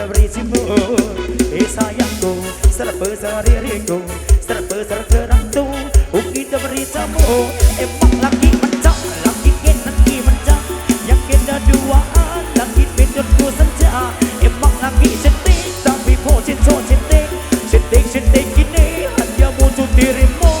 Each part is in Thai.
ระบรีสิโมเอสายังโกสระเปสระเรียเรียโกสระเปสระเธอรักตูอุกิตบรีสโมเอบังลักกี้มันจับลักกี้เกนลักกี้มันจับอยากเกนดาดูว่าลักกี้เป็นจนกูสัญญาเอบังลักกี้เชติตามพี่โพเชตโชเชติเชติเชติกินเนหันยามูจุติริโม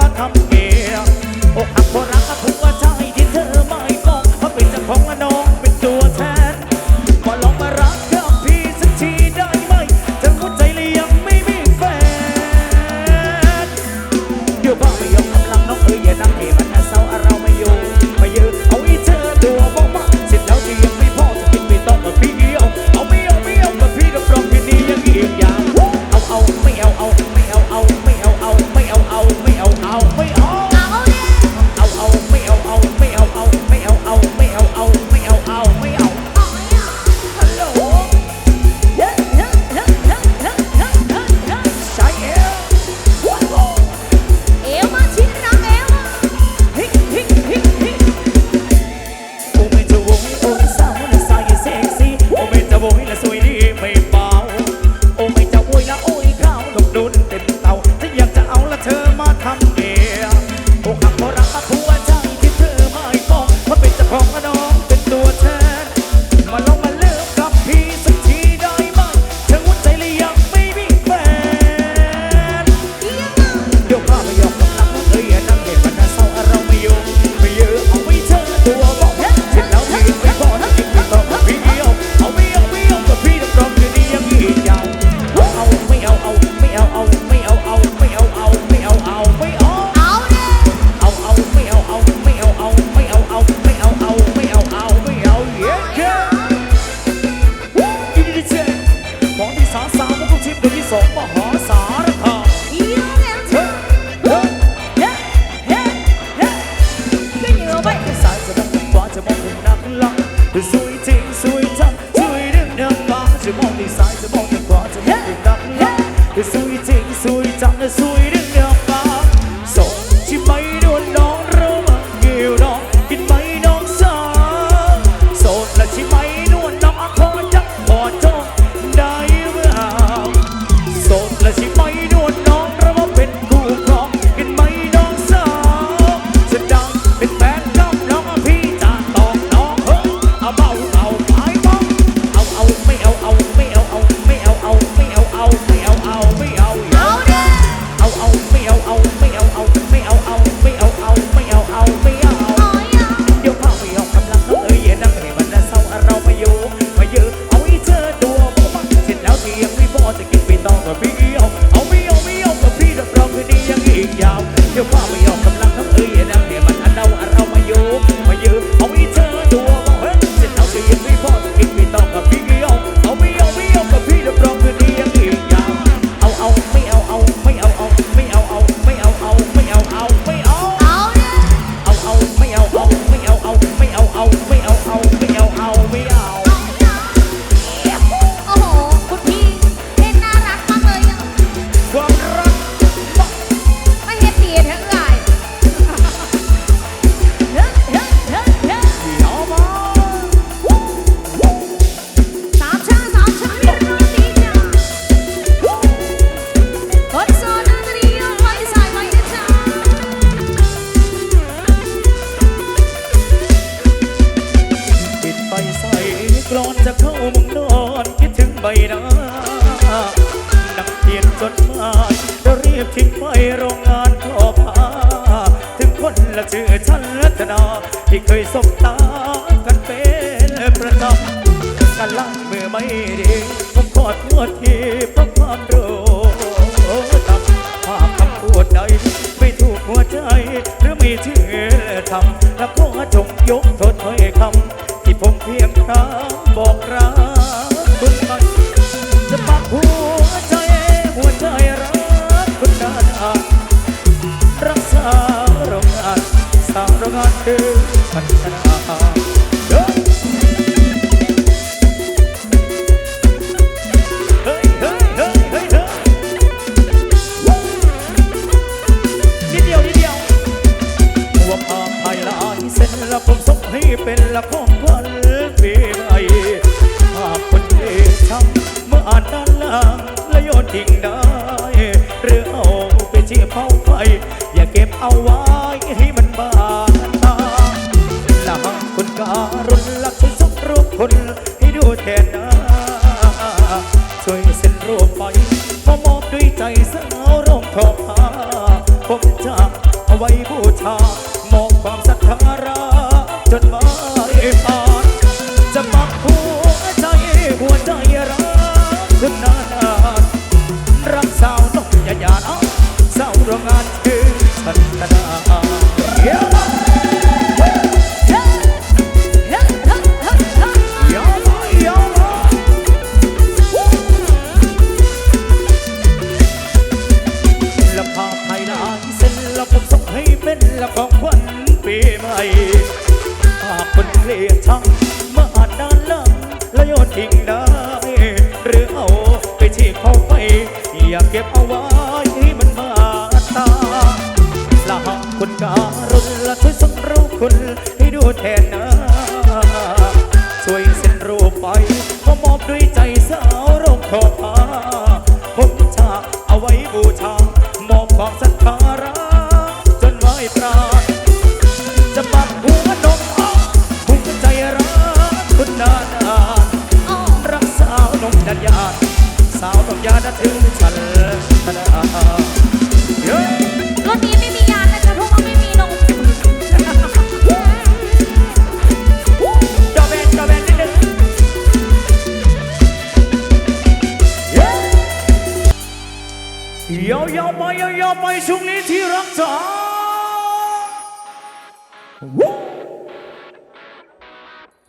bottom xui chẳng là xui đến สบตากันเป็นประจำกันลังมื่อไม่ดีผมขอดวดทีเพราะความรู้ตับภาพคำพูดใดไม่ถูกหัวใจ หรือไม่เชื่อทำแล้ะขอจงยกโทษ และผมส่งให้เป็นละของขวันปีใหม่หากคนเอชทำเมื่ออ่านด้านล่างและโยนทิ้งได้ หรือเอาไปเชี่ยเผาไฟ อย่าเก็บเอาไว้ให้มันบาดตาสร้างคนการุณลักษณสักรูปคนให้ดูแทนน้าช่วยเส้นรูปไปพอมอบด้วยใจสาวร่มทองผ้าผมจะเอาไว้บูชา มองความสัทธาราจนมาปานจะปักหัวใจหัวใจรักถึงนานรักสาวนกยายาเอาสาวโรงงานคือสันตนา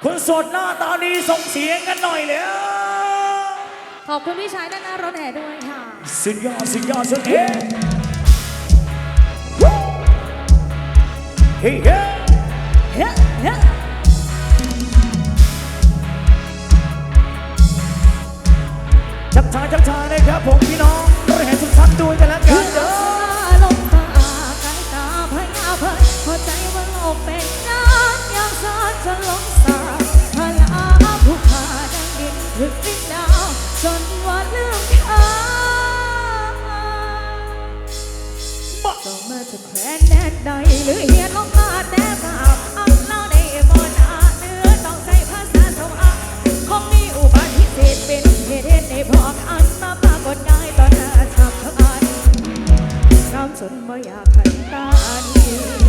คุณสดหน้าตาดีส่งเสียงกันหน่อยเลยขอบคุณพี่ชายด้านหน้ารถแห่ด้วยค่ะ สุดยอดสุดยอดสุดเอ๊จับชายจับชานะครับผมพี่น้องรถแห่สุดทันด้วยกันแล้วกันเด้อลมตาไกลตาพยาเพยพอใจว่าโลกเป็น จะแขวนแดดใดหรือเฮียลงมาแต่บาปอังเล่าได้บ่นาเนื้อต้อใช้ภาษาสวะคงมีอุบัติเหตุเป็นเหตุในพอกอันมาปากฏกายตอนหน้าฉับพลันน้ำสนบ่อยากขันตาอีก